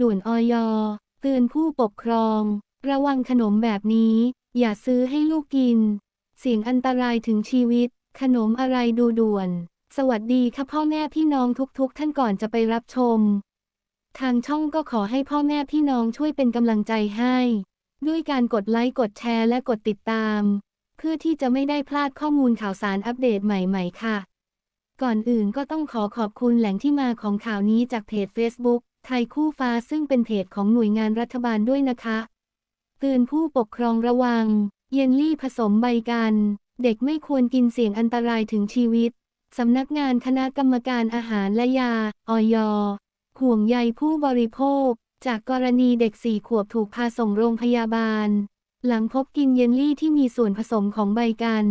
ด่วนออยเตือนผู้ปกครอง ระวังขนมแบบนี้ อย่าซื้อให้ลูกกิน เสี่ยงอันตรายถึงชีวิต ขนมอะไรดูด่วน สวัสดีค่ะพ่อแม่พี่น้องทุกๆ ท่านก่อนจะไปรับชม ทางช่องก็ขอให้พ่อแม่พี่น้องช่วยเป็นกำลังใจให้ ด้วยการกดไลค์กดแชร์และกดติดตาม เพื่อที่จะไม่ได้พลาดข้อมูลข่าวสารอัปเดตใหม่ๆค่ะ ก่อนอื่นก็ต้องขอขอบคุณแหล่งที่มาของข่าวนี้จากเพจ Facebook ไทยคู่ฟ้าซึ่งเป็นเพจของหน่วยงานรัฐบาลด้วยนะคะ เตือนผู้ปกครองระวัง เยลลี่ผสมใบกัน เด็กไม่ควรกินเสี่ยงอันตรายถึงชีวิต สำนักงานคณะกรรมการอาหารและยา อย ห่วงใยผู้บริโภค จากกรณีเด็กสี่ขวบถูกพาส่งโรงพยาบาล หลังพบกินเยลลี่ที่มีส่วนผสมของใบกัน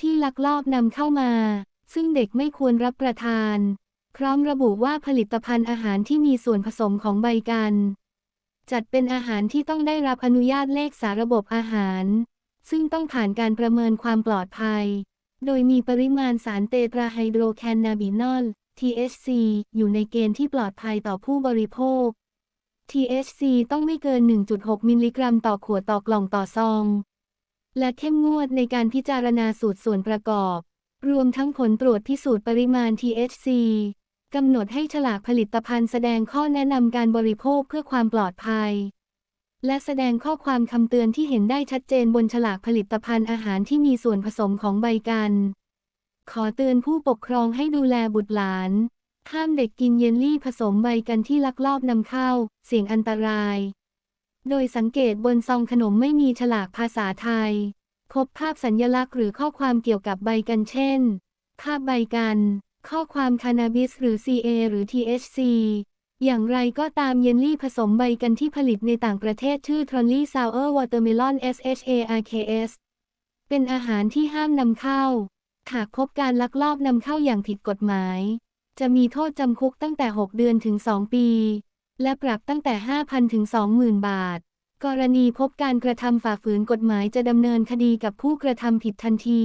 ที่ลักลอบนำเข้ามา ซึ่งเด็กไม่ควรรับประทาน พร้อมระบุว่าผลิตภัณฑ์อาหารที่มีส่วนผสมของใบกัน จัดเป็นอาหารที่ต้องได้รับอนุญาตเลขสาระบบอาหาร ซึ่งต้องผ่านการประเมินความปลอดภัย โดยมีปริมาณสารเตตราไฮโดรแคนนาบินอล THC อยู่ในเกณฑ์ที่ปลอดภัยต่อผู้บริโภค THC ต้องไม่เกิน 1.6 มิลลิกรัมต่อขวดต่อกล่องต่อซอง และเข้มงวดในการพิจารณาสูตรส่วนประกอบ รวมทั้งผลตรวจพิสูจน์ปริมาณ THC กำหนดให้ฉลากผลิตภัณฑ์แสดงข้อแนะนำการบริโภคเพื่อความปลอดภัย และแสดงข้อความคำเตือนที่เห็นได้ชัดเจนบนฉลากผลิตภัณฑ์อาหารที่มีส่วนผสมของใบกัน ขอเตือนผู้ปกครองให้ดูแลบุตรหลาน ห้ามเด็กกินเยลลี่ผสมใบกันที่ลักลอบนำเข้า เสี่ยงอันตราย โดยสังเกตบนซองขนมไม่มีฉลากภาษาไทย พบภาพสัญญลักษณ์หรือข้อความเกี่ยวกับใบกันเช่น ภาพใบกัน ข้อความคานาบิสหรือ CA หรือ THC อย่างไรก็ตามเยลลี่ผสมใบกันที่ผลิตในต่างประเทศชื่อ Trolly Sour Watermelon SHARKS เป็นอาหารที่ห้ามนำเข้า หากพบการลักลอบนำเข้าอย่างผิดกฎหมาย จะมีโทษจำคุกตั้งแต่ 6 เดือนถึง 2 ปี และปรับตั้งแต่ 5,000 ถึง 20,000 บาท กรณีพบการกระทำฝ่าฝืนกฎหมายจะดำเนินคดีกับผู้กระทำผิดทันที